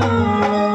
Oh,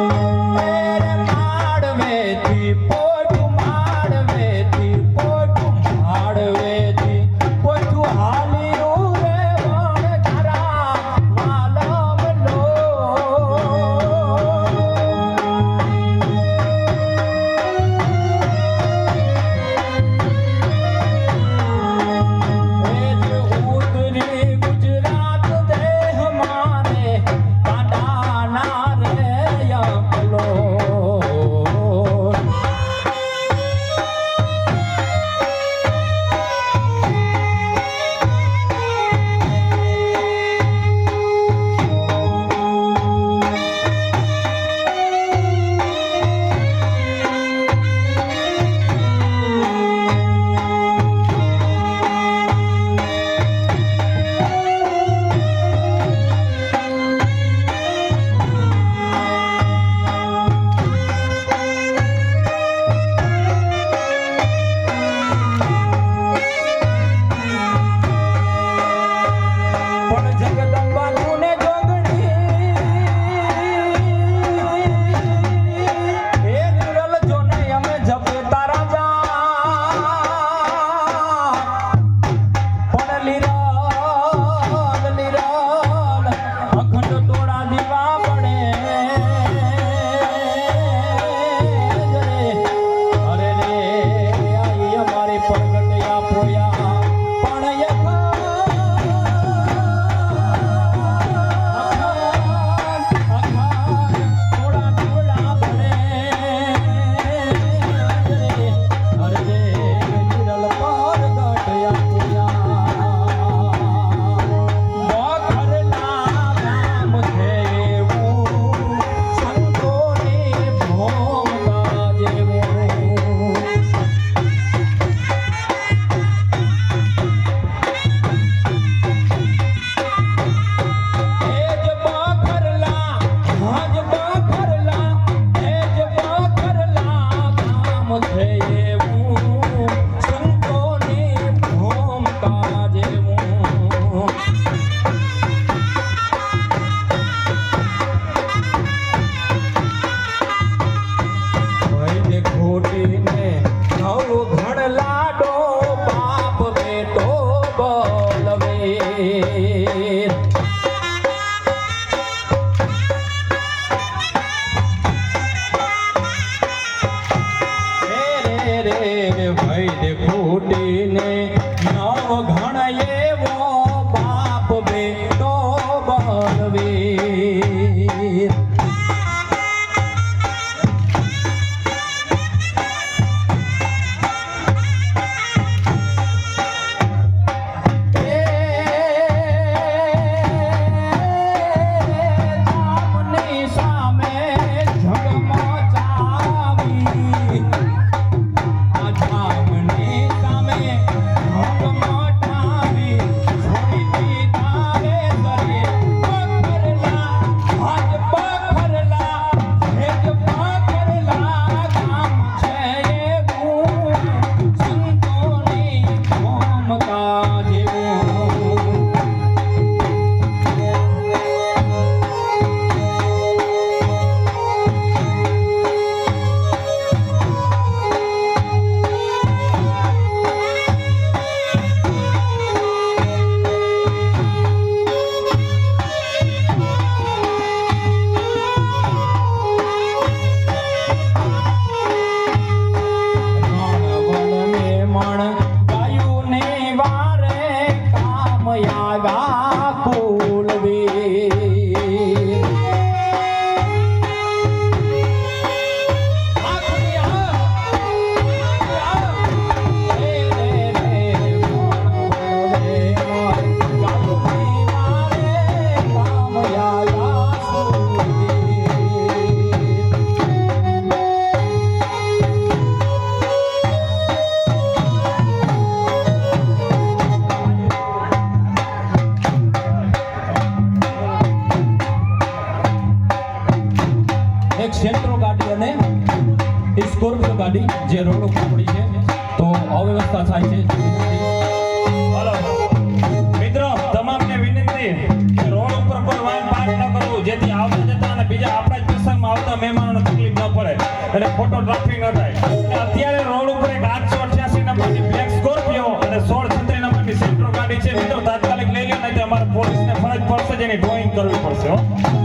ખોટો traffic ન થાય. અત્યારે રોડ ઉપર એક આઠસો અઠ્યાસી નંબરની બ્લેક સ્કોર્પિયો અને સોળ છત્રી નંબરની સેન્ટ્રો ગાડી છે. મિત્રો તાત્કાલિક લઈ લો નહીં તો અમારે પોલીસને ફરજ પડશે જ એની ડ્રોઈંગ કરવી પડશે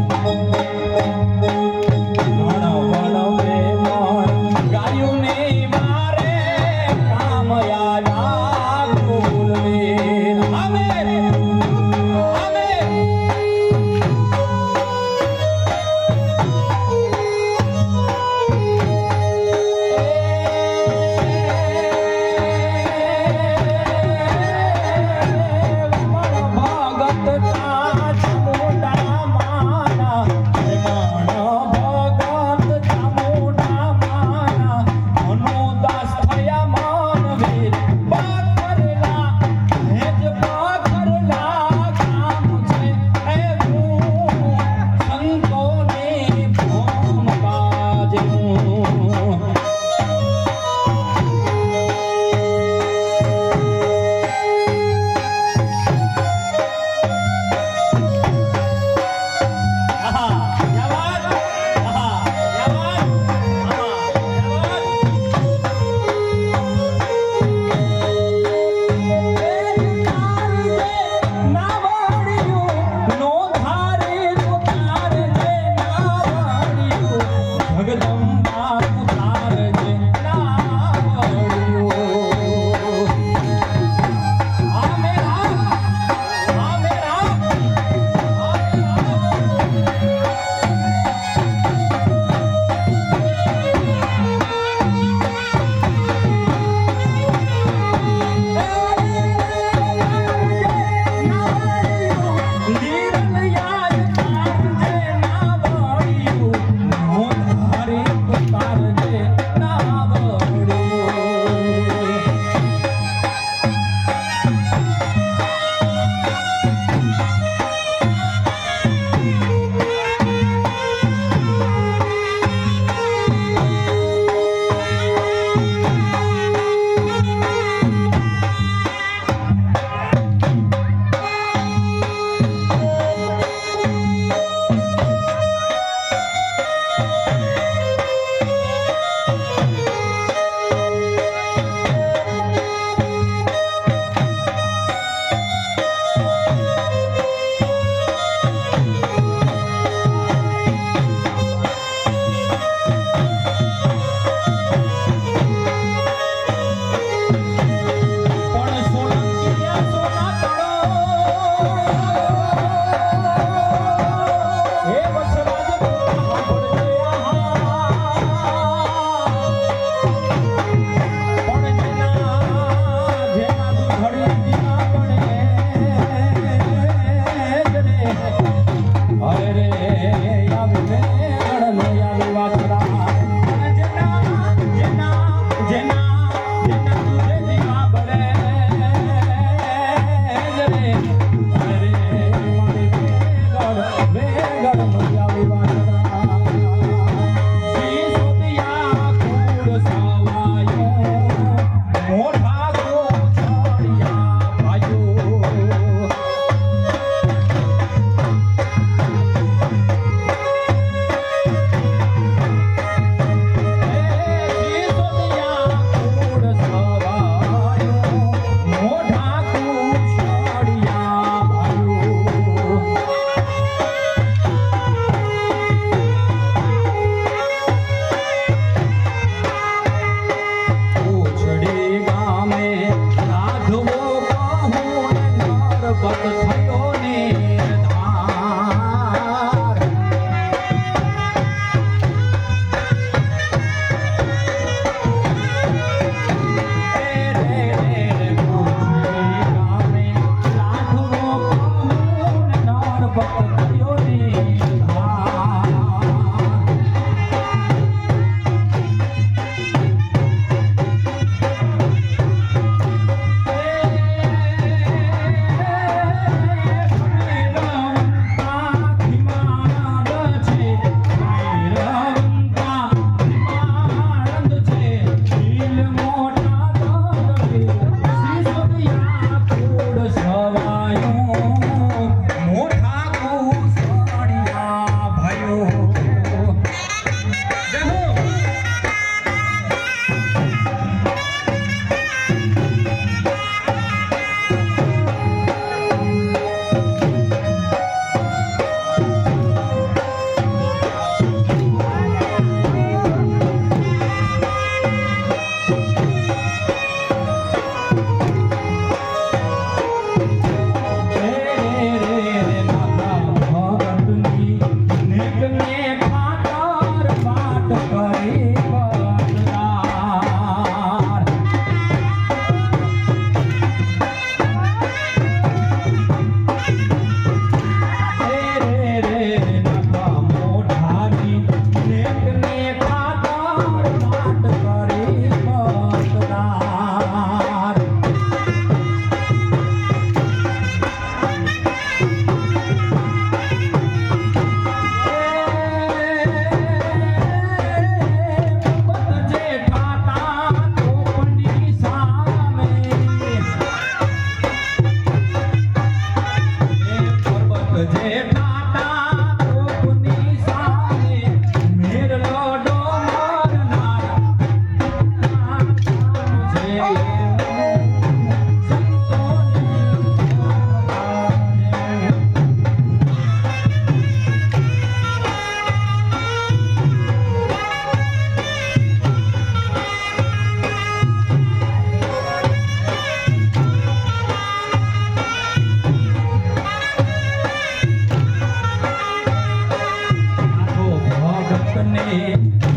ಕಣ್ಣೇ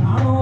ನಾನೋ